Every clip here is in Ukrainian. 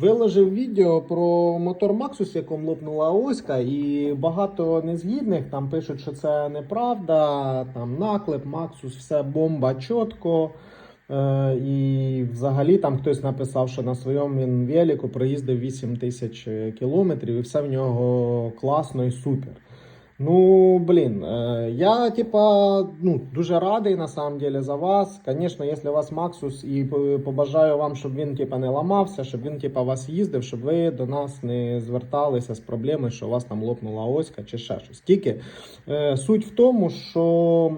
Виложив відео про мотор Maxus, якому лопнула оська, і багато незгідних там пишуть, що це неправда. Там наклеп, Maxus, все бомба чітко. Е, і взагалі там хтось написав, що на своєму він велику проїздив 8 тисяч кілометрів, і все в нього класно і супер. Ну, блін, е, я типа ну, дуже радий на самом деле за вас. Звісно, якщо у вас Максус, і побажаю вам, щоб він типа не ламався, щоб він типа вас їздив, щоб ви до нас не зверталися з проблемою, що у вас там лопнула оська чи ще щось. Тільки е, суть в тому, що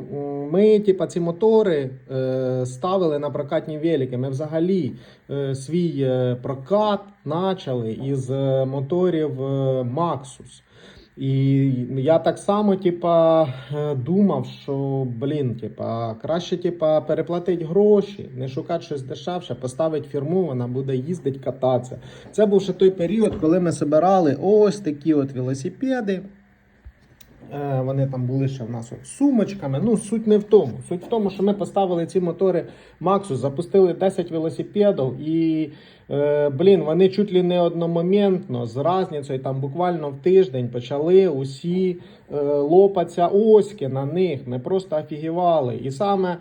ми, типа, ці мотори е, ставили на прокатні велики. Ми взагалі е, свій прокат почали із моторів Maxus. І я так само, типа, е, думав, що блін, типа, краще, типа, переплатити гроші, не шукати щось дешевше, поставити фірму, вона буде їздити, кататися. Це був ще той період, коли ми збирали ось такі от велосипеди. Е, Вони там були ще в нас от сумочками. Ну, суть не в тому. Суть в тому, що ми поставили ці мотори Maxus, запустили 10 велосипедів, і, е, блін, вони чуть ли не одномоментно з разницею там буквально в тиждень почали усі е, лопатися оськи на них. Ми просто офігівали. І саме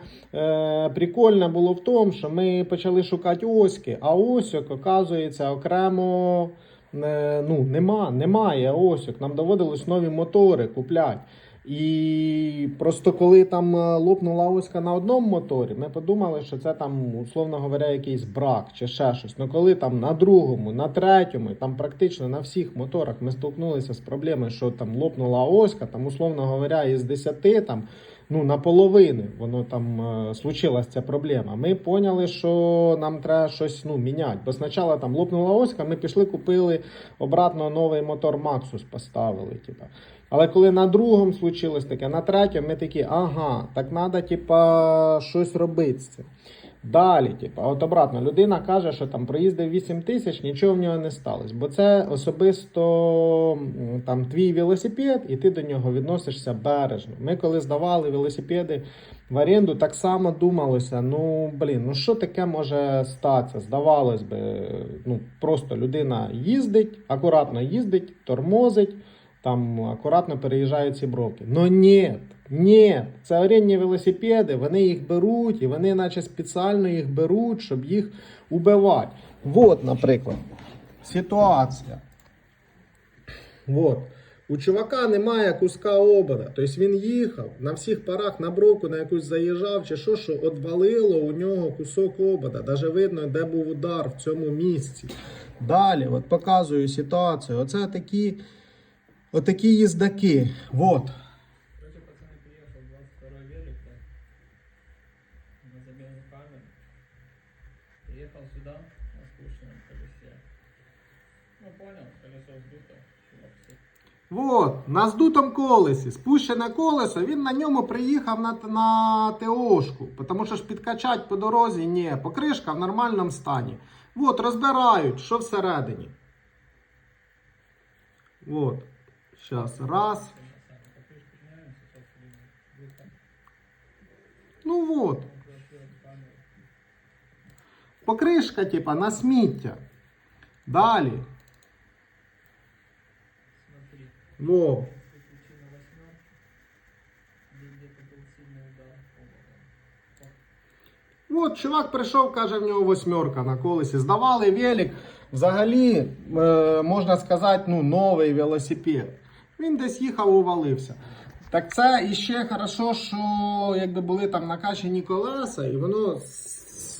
прикольне було в тому, що ми почали шукати оськи, а осьок, оказується, окремо. Не, ну, нема, немає осьок. Нам доводилось нові мотори купляти. І просто коли там е, лопнула оська на одному моторі, ми подумали, що це там, условно говоря, якийсь брак чи ще щось. Ну коли там на другому, на третьому, там практично на всіх моторах ми столкнулися з проблемою, що там лопнула оська, там, условно говоря, із 10 там. Ну, наполовину воно там е, случилась ця проблема. Ми поняли, що нам треба щось ну, міняти. Бо спочатку там лопнула оська, ми пішли, купили обратно новий мотор Maxus, поставили. Типу. Але коли на другому случилось таке, на третьому ми такі, ага, так треба, типу, щось робити з цим. Далі, типа, от обратно, людина каже, що там проїздив 8 тисяч, нічого в нього не сталося. Бо це особисто там твій велосипед, і ти до нього відносишся бережно. Ми коли здавали велосипеди в оренду, так само думалося: ну блін, ну що таке може статися? Здавалось би, ну просто людина їздить, акуратно їздить, тормозить там акуратно переїжджають ці бровки. Но ні, ні, це орендні велосипеди, вони їх беруть, і вони, наче спеціально їх беруть, щоб їх убивати. Вот, наприклад, ситуація. Вот. У чувака немає куска обода. Тобто він їхав на всіх парах на бровку на якусь заїжджав, чи що, що одвалило у нього кусок обода. Даже видно, де був удар в цьому місці. Далі, от показую ситуацію. Оце такі, отакі їздаки. Вот. Короче, пацаны, приехал 22 велик так, на замену камер. Приехал сюда на спущенном колесе. Ну, понял, колесо сдуто. Вот, на здутому колесі, спущене колесо, він на ньому приїхав на, на ТОшку, тому що ж підкачати по дорозі ні, покришка в нормальному стані. Вот, розбирають, що всередині. Вот. Зараз, раз. Сами покрышку меняем, сейчас будет там. Ну вот. Открою камеру. Покришка, типа, на сміття. Далі. Смотри, Во. выключи на восьмерку. Где где-то был сильный удар ободом. От чувак прийшов, каже, в нього восьмерка на колесі. Здавали велик. Взагалі, е, можна сказати, ну, новий велосипед. Він десь їхав, увалився. Так це іще хорошо, що якби були там накачані колеса, і воно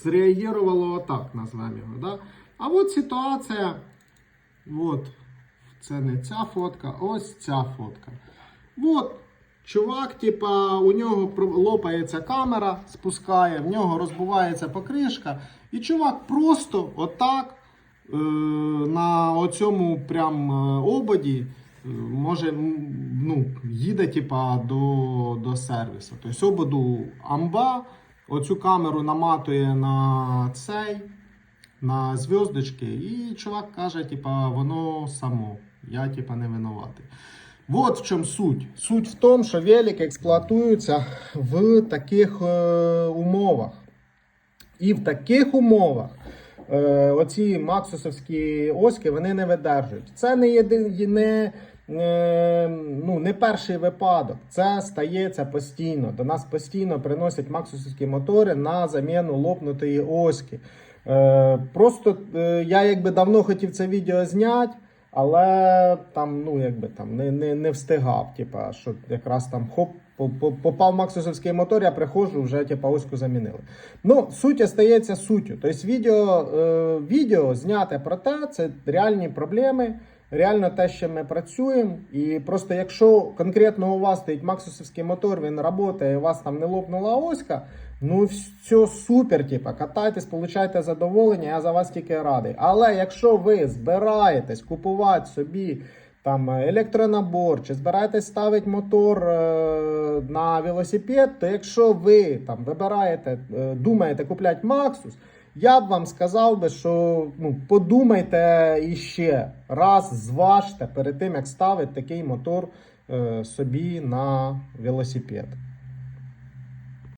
зреагувало отак, назвемо його. Да? А от ситуація. От. Це не ця фотка, ось ця фотка. От. Чувак, типа, у нього лопається камера, спускає, в нього розбивається покришка. І чувак просто отак е, на оцьому прям е, ободі може ну, їде типа, до, до сервісу. Тобто ободу амба, оцю камеру наматує на цей, на зв'язочки, і чувак каже, типа, воно само. Я типа не винуватий. Вот в чому суть. Суть в тому, що велик експлуатується в таких е, умовах. І в таких умовах е, оці максусовські оськи вони не видержують. Це не єдин, е, ну, не перший випадок. Це стається постійно. До нас постійно приносять максусовські мотори на заміну лопнутої оськи. Е, просто я якби давно хотів це відео зняти. Але там, ну якби там не, не, не встигав. Типа, що якраз там хоп, попав максусовський мотор, я приходжу, вже типа оську замінили. Ну, суть остається суттю. Тобто відео, е, відео зняте про те, це реальні проблеми, реально те, що ми працюємо. І просто якщо конкретно у вас стоїть максусовський мотор, він працює, і у вас там не лопнула оська. Ну, все супер, типа, катайтесь, получайте задоволення, я за вас тільки радий. Але якщо ви збираєтесь купувати собі там електронабор, чи збираєтесь ставити мотор е, на велосипед, то якщо ви там вибираєте, е, думаєте купляти Maxus, я б вам сказав би, що ну, подумайте іще раз, зважте перед тим, як ставити такий мотор е, собі на велосипед.